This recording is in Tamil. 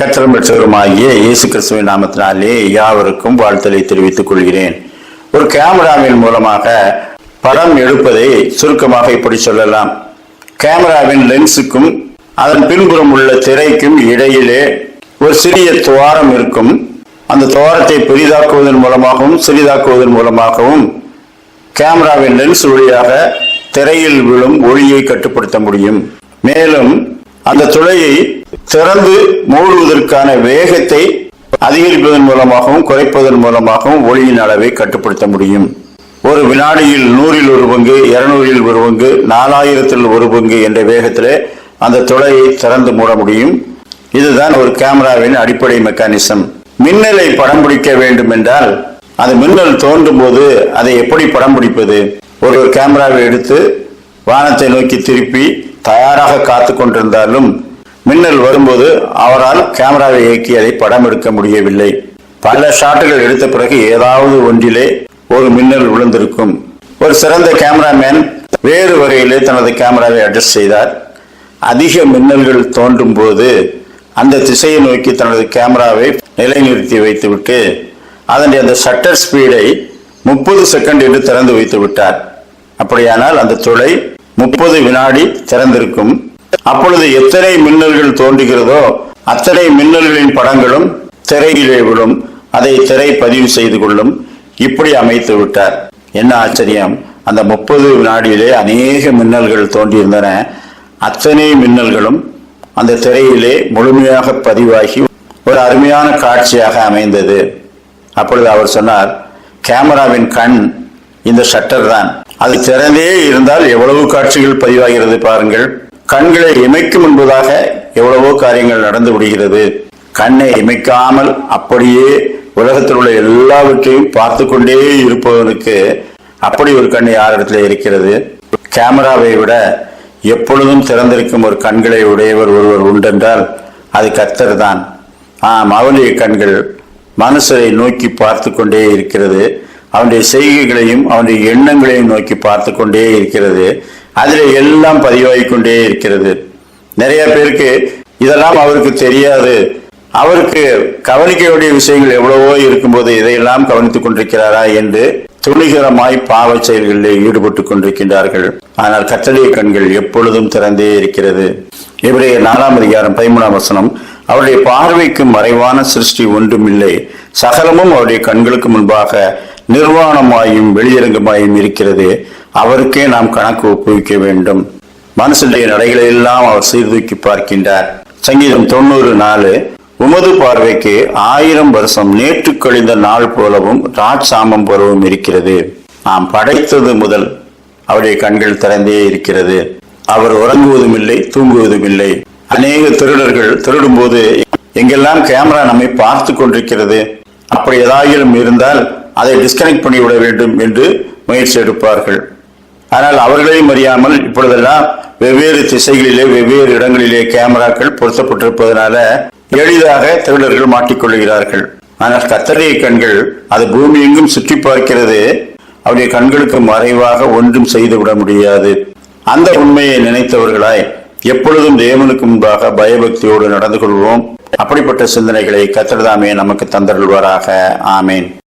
கத்திரம் பெற்றவருமாகிய இயேசு கிறிஸ்துவின் நாமத்தினாலே யாவருக்கும் வாழ்த்தலை தெரிவித்துக் கொள்கிறேன். ஒரு கேமராவின் மூலமாக படம் எடுப்பதை சுருக்கமாக இப்படி சொல்லலாம். கேமராவின் லென்ஸுக்கும் அதன் பின்புறம் உள்ள திரைக்கும் இடையிலே ஒரு சிறிய துவாரம் இருக்கும். அந்த துவாரத்தை பெரிதாக்குவதன் மூலமாகவும் சிறிதாக்குவதன் மூலமாகவும் கேமராவின் லென்ஸ் வழியாக திரையில் விழும் ஒளியை கட்டுப்படுத்த முடியும். மேலும் அந்த துளையை திறந்து மூடுவதற்கான வேகத்தை அதிகரிப்பதன் மூலமாகவும் குறைப்பதன் மூலமாகவும் ஒளியின் அளவை கட்டுப்படுத்த முடியும். ஒரு வினாடியில் நூறில் ஒரு பங்கு இருநூறில் ஒரு பங்கு நாலாயிரத்தில் ஒரு பங்கு என்ற வேகத்தில் அந்த துளையை திறந்து மூட முடியும். இதுதான் ஒரு கேமராவின் அடிப்படை மெக்கானிசம். மின்னலை படம் பிடிக்க வேண்டும் என்றால் அது மின்னல் தோன்றும் போது அதை எப்படி படம் பிடிப்பது? ஒரு ஒரு கேமராவை எடுத்து வானத்தை நோக்கி திருப்பி தயாராக காத்து கொண்டிருந்தாலும் மின்னல் வரும்போது அவரால் கேமராவை இயக்கி அதை படம் எடுக்க முடியவில்லை. பல ஷாட்டுகள் எடுத்த பிறகு ஏதாவது ஒன்றிலே ஒரு மின்னல் விழுந்திருக்கும். ஒரு சிறந்த கேமராமேன் வேறு வகையிலே தனது கேமராவை அட்ஜஸ்ட் செய்தார். அதிக மின்னல்கள் தோன்றும் போது அந்த திசையை நோக்கி தனது கேமராவை நிலைநிறுத்தி வைத்துவிட்டு அதனுடைய அந்த ஷட்டர் ஸ்பீடை முப்பது செகண்ட் என்று திறந்து வைத்து விட்டார் அப்படியானால் அந்த துளை முப்பது வினாடி திறந்திருக்கும். அப்பொழுது எத்தனை மின்னல்கள் தோன்றுகிறதோ அத்தனை மின்னல்களின் படங்களும் திரையிலே விழும். அதை திரை பதிவு செய்து கொள்ளும். இப்படி அமைத்து விட்டார். என்ன ஆச்சரியம். அந்த முப்பது வினாடியிலே அநேக மின்னல்கள் தோன்றியிருந்தன. அத்தனை மின்னல்களும் அந்த திரையிலே முழுமையாக பதிவாகி ஒரு அருமையான காட்சியாக அமைந்தது. அப்பொழுது அவர் சொன்னார் கேமராவின் கண் இந்த ஷட்டர் தான். அது திறந்தே இருந்தால் எவ்வளவு காட்சிகள் பதிவாகிறது பாருங்கள். கண்களை இமைக்கும் என்பதாக எவ்வளவோ காரியங்கள் நடந்து விடுகிறது கண்ணை இமைக்காமல் அப்படியே உலகத்தில் உள்ள எல்லாவற்றையும் பார்த்து கொண்டே இருப்பவனுக்கு அப்படி ஒரு கண் யாரிடத்தில் இருக்கிறது? கேமராவை விட எப்பொழுதும் திறந்திருக்கும் ஒரு கண்களை உடையவர் ஒருவர் உண்டென்றால் அது கத்தர் தான். ஆம் அவனுடைய கண்கள் மனுஷரை நோக்கி பார்த்து கொண்டே இருக்கிறது. அவனுடைய செய்கைகளையும் அவனுடைய எண்ணங்களையும் நோக்கி பார்த்து கொண்டே இருக்கிறது. அதில் எல்லாம் பதிவாகிக்கொண்டே இருக்கிறது. நிறைய பேருக்கு இதெல்லாம் அவருக்கு தெரியாது. அவருக்கு கவனிக்க வேண்டிய விஷயங்கள் எவ்வளவோ இருக்கும்போது இதையெல்லாம் கவனித்துக் கொண்டிருக்கிறாரா என்று துணிகரமாய் பாவச் செயல்களில் ஈடுபட்டுக் கொண்டிருக்கின்றார்கள். ஆனால் கத்தளிய கண்கள் எப்பொழுதும் திறந்தே இருக்கிறது. இவருடைய நாலாம் அதிகாரம் பதிமூணாம் வசனம் அவருடைய பார்வைக்கு மறைவான சிருஷ்டி ஒன்றுமில்லை. சகலமும் அவருடைய கண்களுக்கு முன்பாக நிர்வாணமாயும் வெளியரங்கமாயும் இருக்கிறது. அவருக்கே நாம் கணக்கு ஒப்புவிக்க வேண்டும். மனசுடைய நடைகளெல்லாம் அவர் சீர்தூக்கி பார்க்கின்றார். சங்கீதம் தொண்ணூறு நாலு உமது பார்வைக்கு ஆயிரம் வருஷம் நேற்று கழிந்த நாள் போலவும் ராட்சாமம் போலவும் இருக்கிறது. நாம் படைத்தது முதல் அவருடைய கண்கள் திறந்தே இருக்கிறது. அவர் உறங்குவதும் இல்லை தூங்குவதும் இல்லை அநேக திருடர்கள் திருடும் போது எங்கெல்லாம் கேமரா நம்மை பார்த்து கொண்டிருக்கிறது? அப்படி ஏதாயிலும் இருந்தால் அதை டிஸ்கனெக்ட் பண்ணிவிட வேண்டும் என்று முயற்சி எடுப்பார்கள். ஆனால் அவர்களையும் அறியாமல் இப்பொழுதெல்லாம் வெவ்வேறு திசைகளிலே வெவ்வேறு இடங்களிலே கேமராக்கள் பொருத்தப்பட்டிருப்பதனால எளிதாக திருடர்கள் மாட்டிக்கொள்கிறார்கள். ஆனால் கத்தரிய கண்கள் அது பூமி எங்கும் சுற்றி பார்க்கிறது. அவருடைய கண்களுக்கு மறைவாக ஒன்றும் செய்துவிட முடியாது. அந்த உண்மையை நினைத்தவர்களாய் எப்பொழுதும் தேவனுக்கு முன்பாக பயபக்தியோடு நடந்து கொள்வோம். அப்படிப்பட்ட சிந்தனைகளை கத்திரதாமே நமக்கு தந்தருள்வாராக. ஆமேன்.